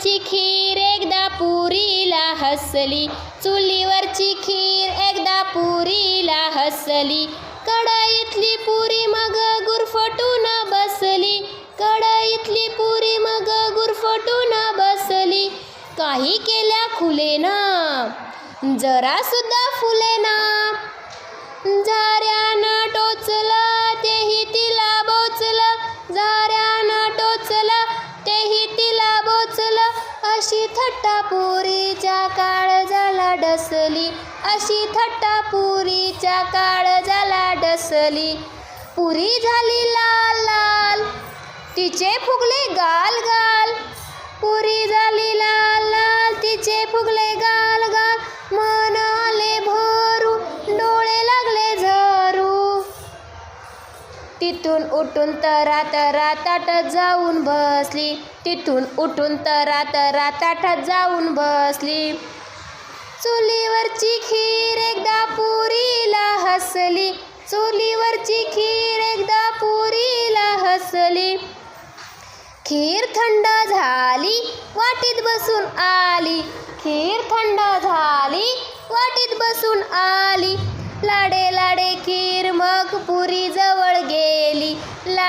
चुलीवरची खीर एकदा पुरीला हसली. चुलीवरची खीर एकदा पुरीला हसली. कढईतली पुरी मग गुरफटून बसली. कढईतली पुरी मग गुरफटून बसली. काही केल्या खुलेना जरा सुद्धा फुलेना. ना टोचलं अशी थट्टा पुरीच्या काळ झाला डसली अशी थट्टा पुरीच्या काळ झाला डसली. पुरी झाली लाल लाल तिचे फुगले गाल गाल. पुरी झाली लाल तिथून उठून तरा तरा ताटात जाऊन बसली. तिथून उठून तरा तरा ताटात जाऊन बसली. चुलीवरची खीर एकदा पुरीला हसली. चुलीवरची खीर एकदा पुरीला हसली. खीर थंड झाली वाटीत बसून आली. खीर थंड झाली वाटीत बसून आली. लाडे लाडे खीर मग पुरी जवळ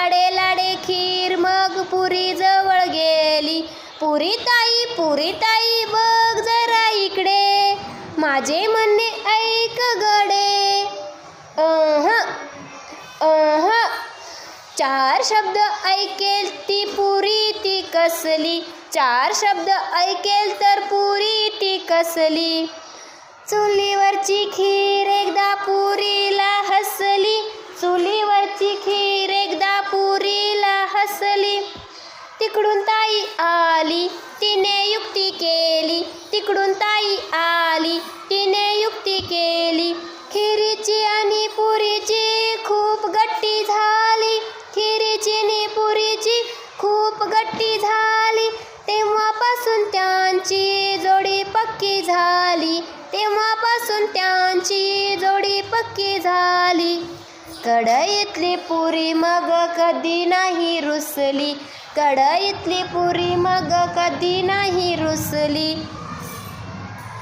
लाडे लाडे खीर मग पुरी जवळ गेली. पुरी ताई पुरी ताई बघ जरा इकडे. माझे म्हणणे ऐक गडे. अह अह चार शब्द ऐकेल ती पुरी ती कसली. चार शब्द ऐकेल तर पुरी ती कसली. चुलीवरची खीर एकदा पुरीला हसली. चुलीवरची खीर तिकडून ताई आली तिने युक्ती केली. तिकडून ताई आली तिने युक्ती केली. खिरीची आणि पुरीची खूप गट्टी झाली. खिरीची आणि पुरीची खूप गट्टी झाली. तेव्हापासून त्यांची जोडी पक्की झाली. तेव्हापासून त्यांची जोडी पक्की झाली. कढईतली पुरी मग कधी नाही रुसली. कढईतली पुरी मग कधी नाही रुसली?